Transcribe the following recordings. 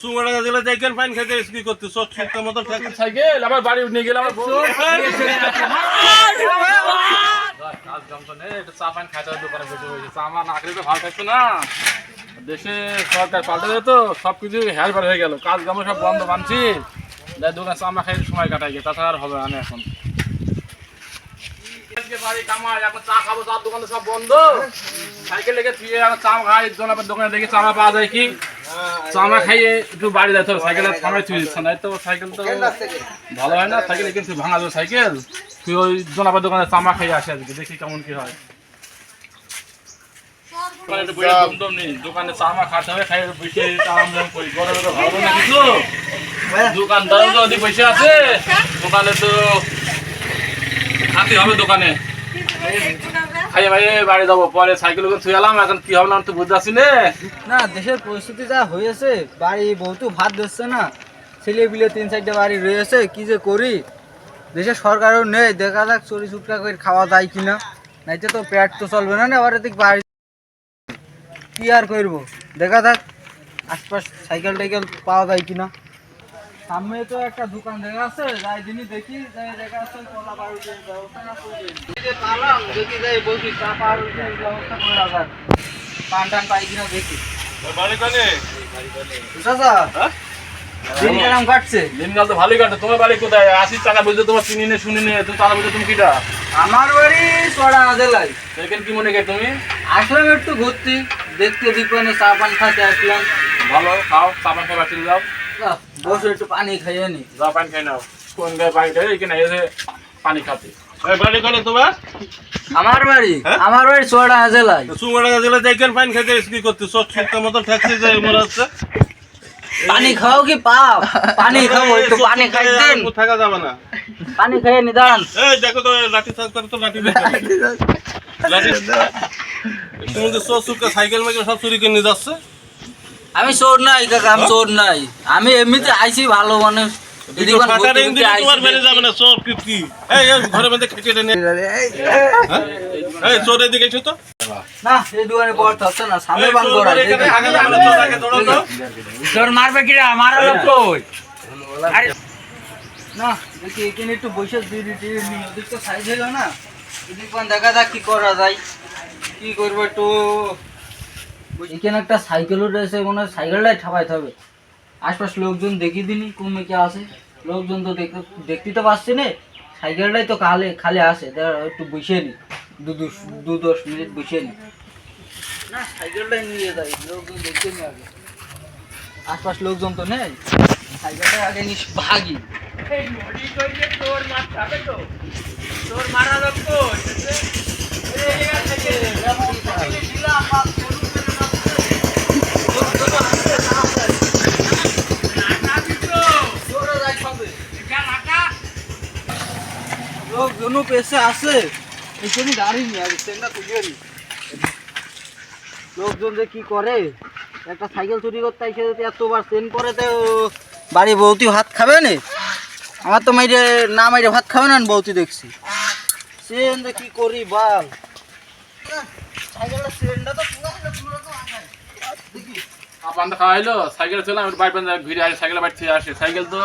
চুঙ্গা দিলে দেখেন ফাইন খেতে কি করতে? সব মতো সাইকেল আমার বাড়ি নিয়ে গেলে আমার চা পান খাইতে দোকানে বসে। চা তো ভালো না। দেশে সরকার পাল্টে যেত সব কিছু হেরবার হয়ে গেল। কাজ কাম সব বন্ধ মানছি দোকানে চা মা খাই সময় কাটাই গিয়ে তাছাড়া আর হবে না এখন। আজকে বাড়ি কামাই এখন চা খাব চার দোকান সব বন্ধ। সাইকেল লেগে এখন চা খাই দোকানে দেখি চামা পাওয়া যায় কি। চামা খাইয়ে একটু বাড়ি যাইতে হবে সাইকেলের সামনে তুই দিচ্ছ না। তো সাইকেল তো ভালো হয় না? সাইকেল কিন্তু ভাঙা যাবে সাইকেল? তুই ওই জনাবের দোকানে চামা খাইয়ে আসে আজকে দেখি কেমন কি হয়। দোকানে একটু বইয়ে দমদম নেই। দোকানে চামা খাতে হবে খাই বসে আরাম করি। গরমে তো ভালো না কিছু? দোকানদার যদি বসে আছে। দোকানে তো খাতে হবে দোকানে। বাড়ি যাব, পরে সাইকেল এলাম এখন তো বুঝতে না। দেশের পরিস্থিতি যা হয়েছে, বাড়ি বহুতো ভাত না। ছেলে পিলে তিন চারটে বাড়ি রয়েছে, কি যে করি? দেশের সরকারও নেই, দেখা যাক চুরি চুটকা করে খাওয়া যায় কিনা। নাইতে তো পেট তো চলবে না এদিক বাড়ি। কি আর করব? দেখা যাক, আশপাশ সাইকেল টাইকেল পাওয়া যায় কিনা। সামনে তো একটা দোকান দেখা আছে যাই দিনই দেখি যাই দেখা আছে কলা বাড়িতে ব্যবস্থা না করে পালাম দেখি যাই বলছি চা পাউরুটির ব্যবস্থা করে রাখার পান টান পাই কিনা দেখি। বাড়ি কানে? চাচা হ্যাঁ? দিন কেরাম কাটছে? দিনকাল তো ভালোই তোমার বাড়ি কোথায়? আশি টাকা বুঝতে তোমার চিনি নে শুনি নে তুমি টাকা বুঝতে তুমি কিটা? আমার বাড়ি চড়া কি মনে তুমি? আসলাম একটু ঘুরতে দেখতে দীপনে চা পান খাতে আসলাম। ভালো খাও খাই বাড়ি যাও। আহ, বসে একটু পানি খাইয়ে নি। যাও পানি খাই নাও। কোন খাই এখানে এসে পানি খাতে। এই বাড়ি কানে তোমার? আমার বাড়ি? হ্যাঁ? আমার বাড়ি চড়া জেলায়। কি করতে? সব ঠিকঠাক মতো ঠেকছে যায় মনে হচ্ছে? পানি খাও কি পাও পানি খাব একটু পানি খাই ঠিকঠাক দেন আর থাকা যাবে না। পানি খাইয়ে নি দাঁড়ান এই দেখো তো লাঠি তো লাঠি লাঠি তুমি তো সব সাইকেল মাইকেল সব চুরি করে নিয়ে যাচ্ছে? আমি চোর নাই কাকা আমি চোর নাই। আমি এমনিতে আইছি ভালো মানুষ হ্যাঁ? এই চোর এদিকে এসো তো। না এই দোকানে পড় থাকছে না সামনে এই বান চোর করা এখানে আগে যাবে না, চোর আগে দৌড়াও তো। তোর মারবে কিরা? মারা লোক না দেখি এখানে একটু বসে ওদিক তো সাইজ হলো না। এদিক দেখা যাক কি করা যায়। কি করব একটু? এখানে একটা সাইকেলও রয়েছে, মনে হয় সাইকেলটাই ঠাপাইতে হবে। আশপাশ লোকজন দেখি দিনি কোন মেকে আছে। লোকজন তো দেখতে দেখতে তো পাচ্ছি না। সাইকেলটাই তো কালে খালে আসে একটু বসে নি। দু, দু- দশ মিনিট বসে নি। না, সাইকেলটাই নিয়ে যাই লোকজন দেখতে নি আগে। আশপাশ লোকজন তো নেই। সাইকেলটা আগে নিস, ভাগি। লোকজনও পেছে আছে? এখানে দাঁড়িয়ে আগে ট্রেনটা তুলিয়ে নি লোকজন যে কি করে? একটা সাইকেল চুরি করতে এসে যদি এতবার চেন করে তো বাড়ি বৌতি ভাত খাবে না? আমার তো মাইরে না মাইরে ভাত খাবে না বৌতি দেখছি। চেন যে কি করি বাল? সাইকেলটা চেনটা তো পুরো পুরো তো। দেখি। খাওয়াইলো সাইকেল ছিলাম একটু বাইক পান্তা ঘুরে আসে সাইকেল বাড়ি থেকে আসে। সাইকেল তো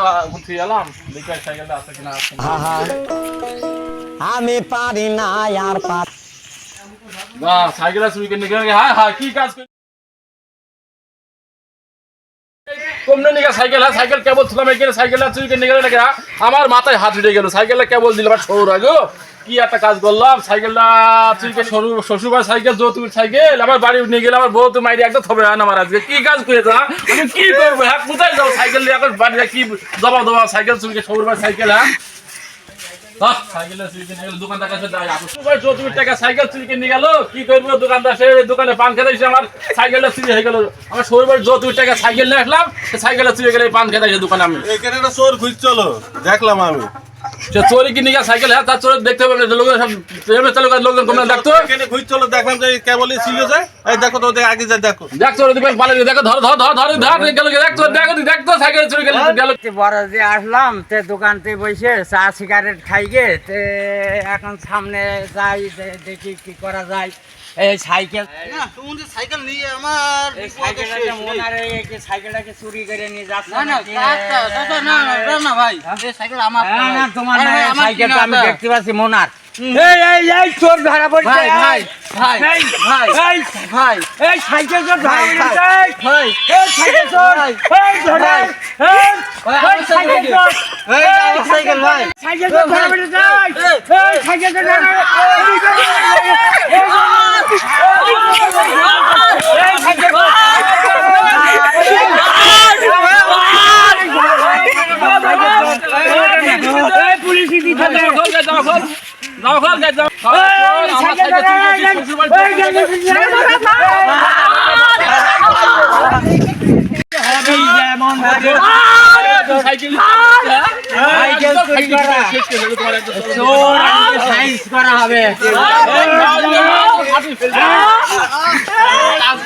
থুয়ে এলাম দেখি সাইকেলটা আছে কিনা আছে। কিনা। আমি পারি না আর পার না সাইকেল হ্যাঁ হ্যাঁ কি কাজ করি কমনে সাইকেল হ্যাঁ সাইকেল কেবল ছিলাম এখানে সাইকেল আছে উইকেন্ড নিয়ে নাকি হ্যাঁ? আমার মাথায় হাত উঠে গেল সাইকেলটা কেবল দিলাম আর সৌর আগে কি একটা কাজ করলাম সাইকেলটা চুরিকে সরু শ্বশুরবার সাইকেল যৌতুক সাইকেল আমার বাড়ি নিয়ে গেলে আমার বউ তো মাইরে একদম থবে না আমার আজকে কি কাজ করেছে হ্যাঁ? আমি কি করব হ্যাঁ কোথায় যাব সাইকেল নিয়ে এখন বাড়িতে কি জবাব দবা সাইকেল চুরিকে শ্বশুরবার সাইকেল হ্যাঁ চুরি সাইকেল চুরি চুরি হয়ে আমার যত টাকা সাইকেল নিয়ে আসলাম সাইকেলটা চুরি গেলে পান খেতে দোকানে আমি। এখানে একটা চোর চলো দেখলাম আমি। সে চোরি কিনে গেল সাইকেল? হ্যাঁ তার চোরে দেখতে হবে না, লোকজন সব প্রেমে চালু করে লোকজন কমে দেখতো? দেখলাম যে কেবলই ছিল যায় এই দেখো তো আগে যা দেখো। দেখ চোরে দিবেন পালে দেখো ধর ধর ধর ধর ধর গেল দেখতো দেখো দেখতো সাইকেল চুরি গেল গেল। তে বড় যে আসলাম তে দোকানতে বসে চা সিগারেট খাইগে তে এখন সামনে যাই দেখি কি করা যায়। এই সাইকেল না তুমি যে সাইকেল নিয়ে আমার এই যে সাইকেলটাকে চুরি করে নিয়ে যাচ্ছে না না নাকি? কাকা, কাকা, না না না, না ভাই এই সাইকেল আমার না, না, তোমার না, ভাই, এই আমার সাইকেলটা আমি দেখতে পাচ্ছি মোনার এই এই এই চোর ধরা পড়ছে ভাই ভাই ভাই এই, ভাই ভাই এই সাইকেল চোর ধরা পড়ছে ভাই, ভাই এই সাইকেল চোর এই ধরে এই ভাই, এই আমার সাইকেল সাইকেল চোর এই সাইকেল ভাই সাইকেল চোর ধরা পড়ছে এই এই সাইকেল চোর ধরা এই সাইজ করা হবে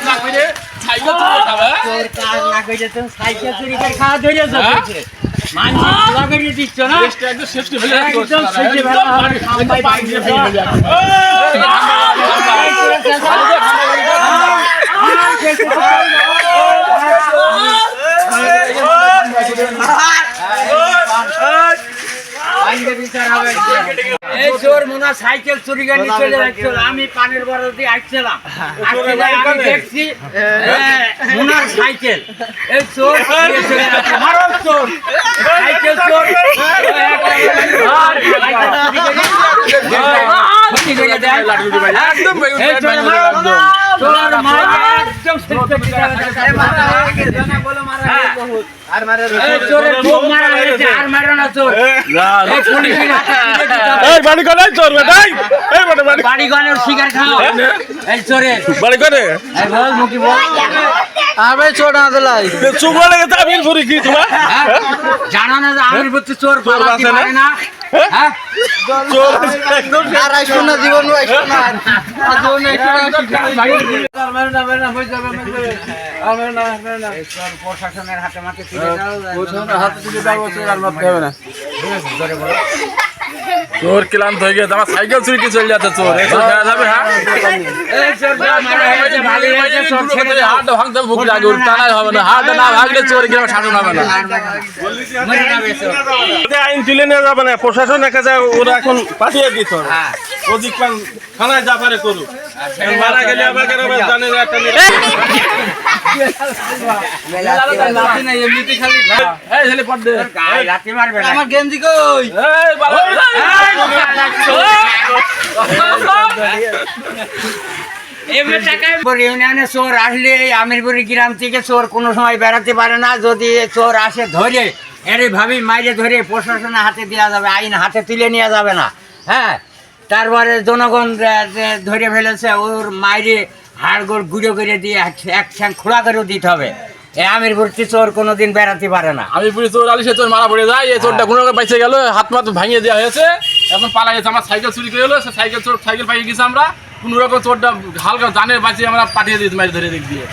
না করে সাইকেল চুরি খাবে তোর কাজ না করে তুমি সাইকেল চুরি করে খাওয়া ধরেছ হ্যাঁ? মানুষ খোলা করে দিচ্ছ না দেশটা একদম শেষ করে ফেলে একদম একদম শেষ করে ফেলা হবে। খাম্বাই বাইক দিয়ে ফেলে দেবে এই চোর মোনা সাইকেল চুরি করে চলে যাচ্ছিল আমি পানের বড় দিয়ে আসছিলাম আমি দেখছি হ্যাঁ, মোনার সাইকেল এই চোর চোর সাইকেল চোর আর সাইকেল চুরি। একদম। হ্যাঁ। আর মারো না দিলাই। লেগে কি তোমার? হ্যাঁ? যে আমির চোর পালাতে পারে না। হ্যাঁ? হাতে মাঠে হাতে আইসো না জীবন আইসো না। আর জীবন হবে না। চোর ক্লান্ত হয়ে গেছে আমার সাইকেল চুরি চলে যাচ্ছে চোর যাবে হ্যাঁ ভাঙতে লাগে হবে না না চোর না আইন তুলে নিয়ে যাবে না প্রশাসন একা যায় ওরা এখন পাঠিয়ে দিত হ্যাঁ অধিক পান থানায় যা পারে করুক। মারা গেলে আমাকে আবার জানে না একটা মেয়ে- লাঠি নাই এমনিতে খালি এই ছেলে পড় দে। গায়ে লাথি মারবে না আমার গেঞ্জি কই? এই বাবা। ইউনিয়নে চোর আসলে আমিরপুরি গ্রাম থেকে চোর কোনো সময় বেড়াতে পারে না। যদি চোর আসে ধরে এর ভাবি মাইরে ধরে প্রশাসনের হাতে দেওয়া যাবে আইন হাতে তুলে নেওয়া যাবে না। হ্যাঁ? তারপরে জনগণ ধরে ফেলেছে ওর মাইরে হাড়গোড় গুঁড়ো করে দিয়ে এক- এক ঠ্যাং খোলা করেও দিতে হবে। এই আমিরপুরটি চোর কোনোদিন বেড়াতে পারে না। আমি পুলিশ চোর আলি সে চোর মারা পড়ে যায় এই চোরটা কোনো রকম বাইচে গেল হাত মাত ভাঙিয়ে দেওয়া হয়েছে এখন পালা গেছে আমার সাইকেল চুরি করে এলো সে সাইকেল চোর সাইকেল পাইয়ে গেছে আমরা কোনো রকম চোরটা হালকা জানে বাঁচিয়ে আমরা পাঠিয়ে দিয়েছি মাছ ধরে দিক দিয়ে।